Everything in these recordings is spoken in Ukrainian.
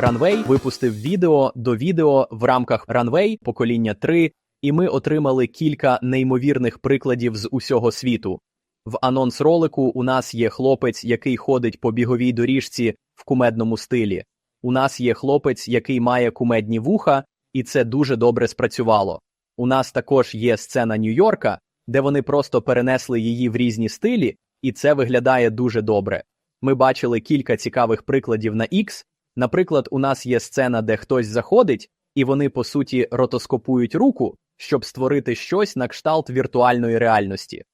Runway випустив відео до відео в рамках Runway покоління 3, і ми отримали кілька неймовірних прикладів з усього світу. В анонс ролику у нас є хлопець, який ходить по біговій доріжці в кумедному стилі. У нас є хлопець, який має кумедні вуха, і це дуже добре спрацювало. У нас також є сцена Нью-Йорка, де вони просто перенесли її в різні стилі, і це виглядає дуже добре. Ми бачили кілька цікавих прикладів на X. Наприклад, у нас є сцена, де хтось заходить, і вони по суті ротоскопують руку, щоб створити щось на кшталт віртуальної реальності.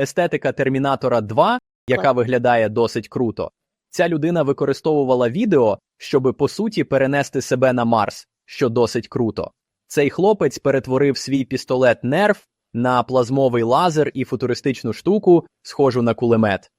Естетика Термінатора 2, яка виглядає досить круто. Ця людина використовувала відео, щоби по суті перенести себе на Марс, що досить круто. Цей хлопець перетворив свій пістолет нерв на плазмовий лазер і футуристичну штуку, схожу на кулемет.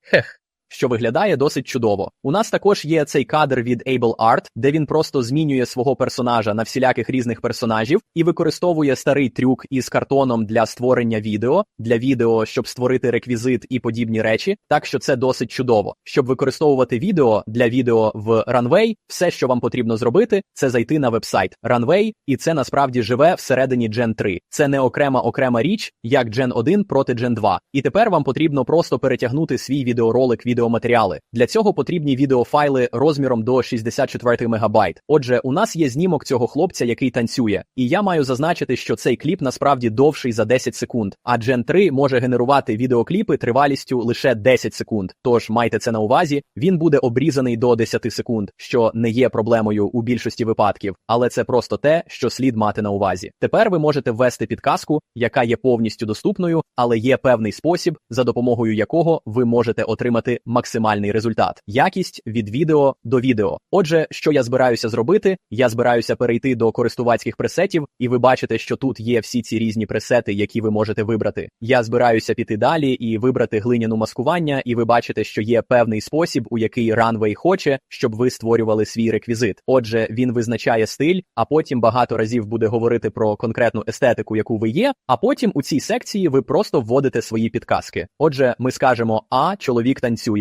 Хех. Що виглядає досить чудово. У нас також є цей кадр від Able Art, де він просто змінює свого персонажа на всіляких різних персонажів і використовує старий трюк із картоном для створення відео, для відео, щоб створити реквізит і подібні речі. Так що це досить чудово. Щоб використовувати відео для відео в Runway, все, що вам потрібно зробити, це зайти на вебсайт Runway, і це насправді живе всередині Gen 3. Це не окрема окрема річ, як Gen 1 проти Gen 2. І тепер вам потрібно просто перетягнути свій відеоролик відеоматеріали. Для цього потрібні відеофайли розміром до 64 МБ. Отже, у нас є знімок цього хлопця, який танцює, і я маю зазначити, що цей кліп насправді довший за 10 секунд, а Gen 3 може генерувати відеокліпи тривалістю лише 10 секунд. Тож майте це на увазі, він буде обрізаний до 10 секунд, що не є проблемою у більшості випадків, але це просто те, що слід мати на увазі. Тепер ви можете ввести підказку, яка є повністю доступною, але є певний спосіб, за допомогою якого ви можете отримати максимальний результат, якість від відео до відео. Отже, що я збираюся зробити? Я збираюся перейти до користувацьких пресетів, і ви бачите, що тут є всі ці різні пресети, які ви можете вибрати. Я збираюся піти далі і вибрати глиняну маскування, і ви бачите, що є певний спосіб, у який Runway хоче, щоб ви створювали свій реквізит. Отже, він визначає стиль, а потім багато разів буде говорити про конкретну естетику, яку ви є. А потім у цій секції ви просто вводите свої підказки. Отже, ми скажемо: А чоловік танцює.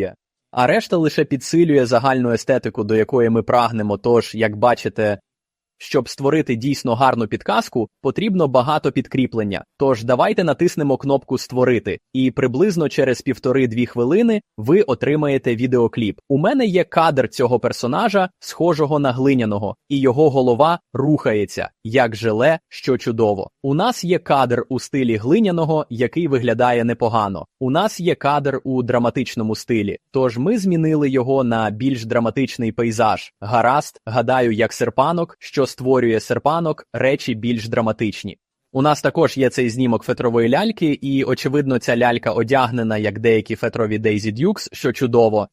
А решта лише підсилює загальну естетику, до якої ми прагнемо. Тож, як бачите, щоб створити дійсно гарну підказку, потрібно багато підкріплення. Тож давайте натиснемо кнопку Створити, і приблизно через півтори-дві хвилини ви отримаєте відеокліп. У мене є кадр цього персонажа, схожого на глиняного, і його голова рухається, як желе, що чудово. У нас є кадр у стилі глиняного, який виглядає непогано. У нас є кадр у драматичному стилі, тож ми змінили його на більш драматичний пейзаж. Гаразд, гадаю, як серпанок, що створює серпанок, речі більш драматичні. У нас також є цей знімок фетрової ляльки, і, очевидно, ця лялька одягнена як деякі фетрові Дейзі Дюкс, що чудово.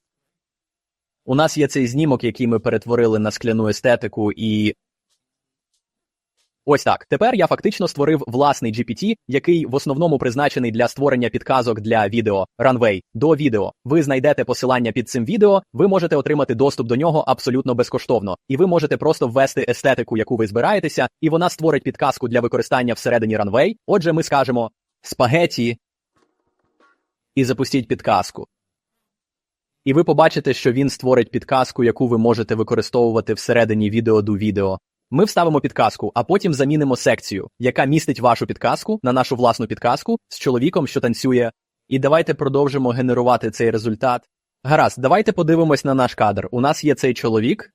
У нас є цей знімок, який ми перетворили на скляну естетику, і Ось так. Тепер я фактично створив власний GPT, який в основному призначений для створення підказок для відео Runway до відео. Ви знайдете посилання під цим відео, ви можете отримати доступ до нього абсолютно безкоштовно, і ви можете просто ввести естетику, яку ви збираєтеся, і вона створить підказку для використання всередині Runway. Отже, ми скажемо спагеті і запустіть підказку. І ви побачите, що він створить підказку, яку ви можете використовувати всередині відео до відео. Ми вставимо підказку, а потім замінимо секцію, яка містить вашу підказку на нашу власну підказку з чоловіком, що танцює. І давайте продовжимо генерувати цей результат. Гаразд, давайте подивимось на наш кадр. У нас є цей чоловік,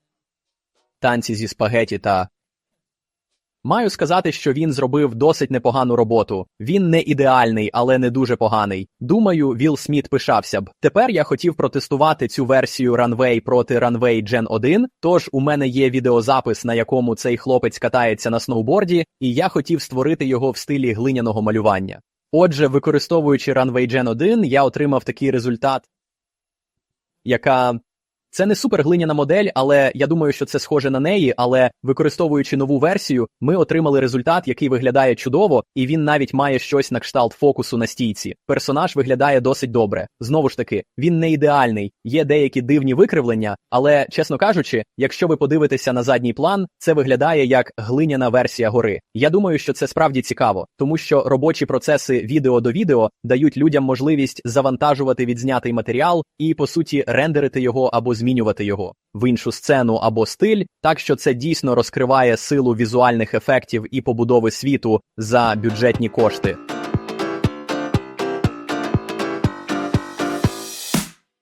танці зі спагеті та Маю сказати, що він зробив досить непогану роботу. Він не ідеальний, але не дуже поганий. Думаю, Вілл Сміт пишався б. Тепер я хотів протестувати цю версію Runway проти Runway Gen 1, Тож у мене є відеозапис, на якому цей хлопець катається на сноуборді, і я хотів створити його в стилі глиняного малювання. Отже, використовуючи Runway Gen 1, я отримав такий результат, яка це не суперглиняна модель, але я думаю, що це схоже на неї. Але використовуючи нову версію, ми отримали результат, який виглядає чудово, і він навіть має щось на кшталт фокусу на стійці. Персонаж виглядає досить добре. Знову ж таки, він не ідеальний, є деякі дивні викривлення, але, чесно кажучи, якщо ви подивитеся на задній план, це виглядає як глиняна версія гори. Я думаю, що це справді цікаво, тому що робочі процеси відео до відео дають людям можливість завантажувати відзнятий матеріал і, по суті, рендерити його або змінити змінювати його в іншу сцену або стиль, так що це дійсно розкриває силу візуальних ефектів і побудови світу за бюджетні кошти.